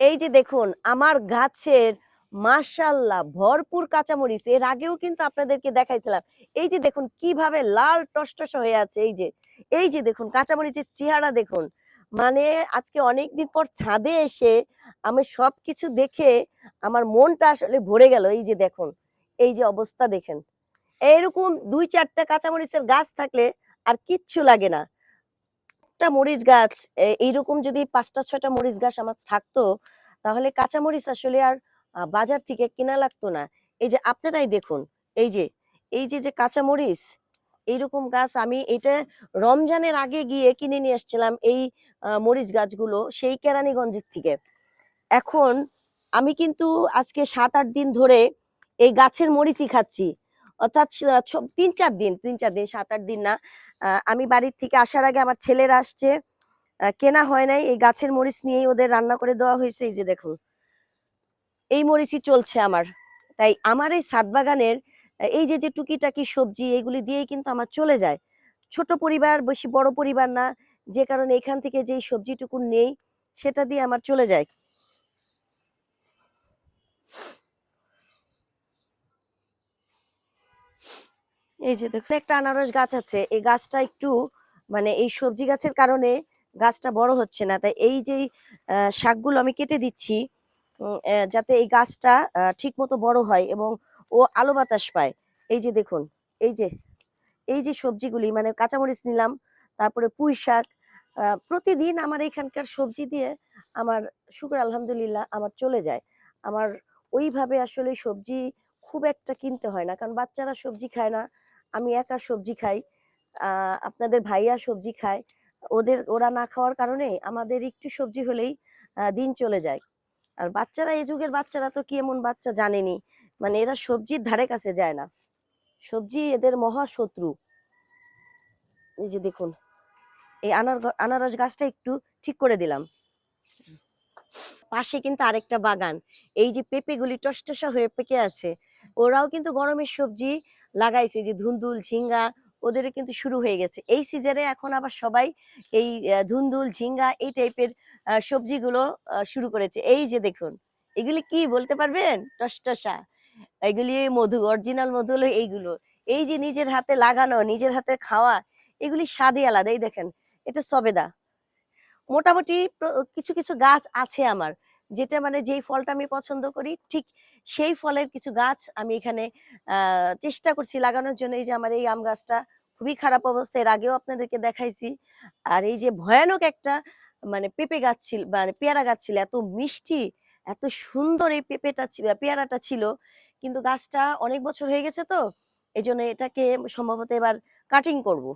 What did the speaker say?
এই যে দেখুন, আমার গাছের মাশাল্লাহ ভরপুর কাঁচামরিচ, এর আগেও কিন্তু আপনাদেরকে দেখাইছিলাম। এই যে দেখুন, কীভাবে লাল টসটস হয়ে আছে, এই যে এই যে দেখুন, কাঁচামরিচের চেহারা দেখুন। মানে আজকে অনেক দিন পর ছাদে এসে আমি সব কিছু দেখে আমার মনটা আসলে ভরে গেল, এই যে দেখুন, এই যে অবস্থা দেখেন। এইরকম দুই চারটা কাঁচামরিচের গাছ থাকলে আর কিচ্ছু লাগে না। একটা মরিচ গাছ এইরকম যদি পাঁচটা, ছয়টা মরিচ গাছ আমার থাকতো, তাহলে কাঁচা মরিচ আসলে আর বাজার থেকে কেনা লাগতো না। এই যে আপনারাই দেখুন, এই যে এই যে যে কাঁচা মরিচ, এইরকম গাছ আমি এটা রমজানের আগে গিয়ে কিনে নিয়ে এসেছিলাম এই মরিচ গাছগুলো সেই কেরানীগঞ্জের থেকে। এখন আমি কিন্তু আজকে সাত, আট দিন ধরে এই গাছের মরিচই খাচ্ছি। অর্থাৎ তিন চার দিন, তিন চার দিন, সাত আট দিন না। আমি বাড়ির থেকে আসার আগে আমার ছেলেরা আসছে। কেনা হয় নাই। এই গাছের মরিচ নিয়েই ওদের রান্না করে দেওয়া হয়েছে। এই যে দেখুন, এই মরিচই চলছে আমার। তাই আমার এই সাত বাগানের এই যে যে টুকিটাকি সবজি, এগুলি দিয়েই কিন্তু আমার চলে যায়। ছোট পরিবার, বেশি বড় পরিবার না। যে কারণে এখান থেকে যেই সবজিটুকু নেই, সেটা দিয়ে আমার চলে যায়। এই যে দেখো একটা আনারস গাছ আছে। এই গাছটা একটু মানে এই সবজি গাছের কারণে গাছটা বড় হচ্ছে না। তাই এই যে শাকগুলো আমি কেটে দিচ্ছি যাতে এই গাছটা ঠিক মতো বড় হয় এবং ও আলো বাতাস পায়। এই যে দেখুন, এই যে এই যে সবজিগুলি মানে কাঁচামরিচ নিলাম, তারপরে পুঁই শাক প্রতিদিন আমার এখানকার সবজি দিয়ে আমার শুক্র আলহামদুলিল্লাহ আমার চলে যায়। আমার ওইভাবে আসলে সবজি খুব একটা কিনতে হয় না, কারণ বাচ্চারা সবজি খায় না। আমি একা সবজি খাই আপনাদের ভাইয়া সবজি খায়, ওদের, ওরা না খাওয়ার কারণে আমাদের একটু সবজি হলেই দিন চলে যায়। আর বাচ্চারা, এই যুগের বাচ্চারা তো কি এমন বাচ্চা জানেনি? মানে এরা সবজির ধারে কাছে যায় না। সবজি এদের মহা শত্রু এই যে দেখুন, এই আনার আনারস গাছটা একটু ঠিক করে দিলাম। পাশে কিন্তু আরেকটা বাগান। এই যে পেঁপেগুলি টসটসা হয়ে পেকে আছে। ওরাও কিন্তু গরমের সবজি লাগাইছে যে ধুন্দুল, ঝিঙ্গা ওদের কিন্তু শুরু হয়ে গেছে। এই সিজনে এখন আবার সবাই এই ধুন্দুল, ঝিঙ্গা এই টাইপের সবজিগুলো শুরু করেছে। এই যে দেখুন, এগুলি কি বলতে পারবেন? টসটসা। এগুলি মধু অরিজিনাল মধু হলো এইগুলো। এই যে নিজের হাতে লাগানো, নিজের হাতে খাওয়া, এগুলি স্বাদই আলাদা। এই দেখেন, এটা সবেদা। মোটামুটি কিছু কিছু গাছ আছে আমার। যেটা মানে যেই ফলটা আমি পছন্দ করি, ঠিক সেই ফলের কিছু গাছ আমি এখানে চেষ্টা করছি লাগানোর জন্য। এই যে আমার এই আম গাছটা খুবই খারাপ অবস্থা, এর আগেও আপনাদেরকে দেখাইছি। আর এই যে ভয়ানক একটা মানে পেঁপে গাছ ছিল মানে পেয়ারা গাছ ছিল, এত মিষ্টি, এত সুন্দর এই পেঁপেটা ছিল পেয়ারাটা ছিল। কিন্তু গাছটা অনেক বছর হয়ে গেছে তো এই জন্য এটাকে সম্ভবত এবার কাটিং করব।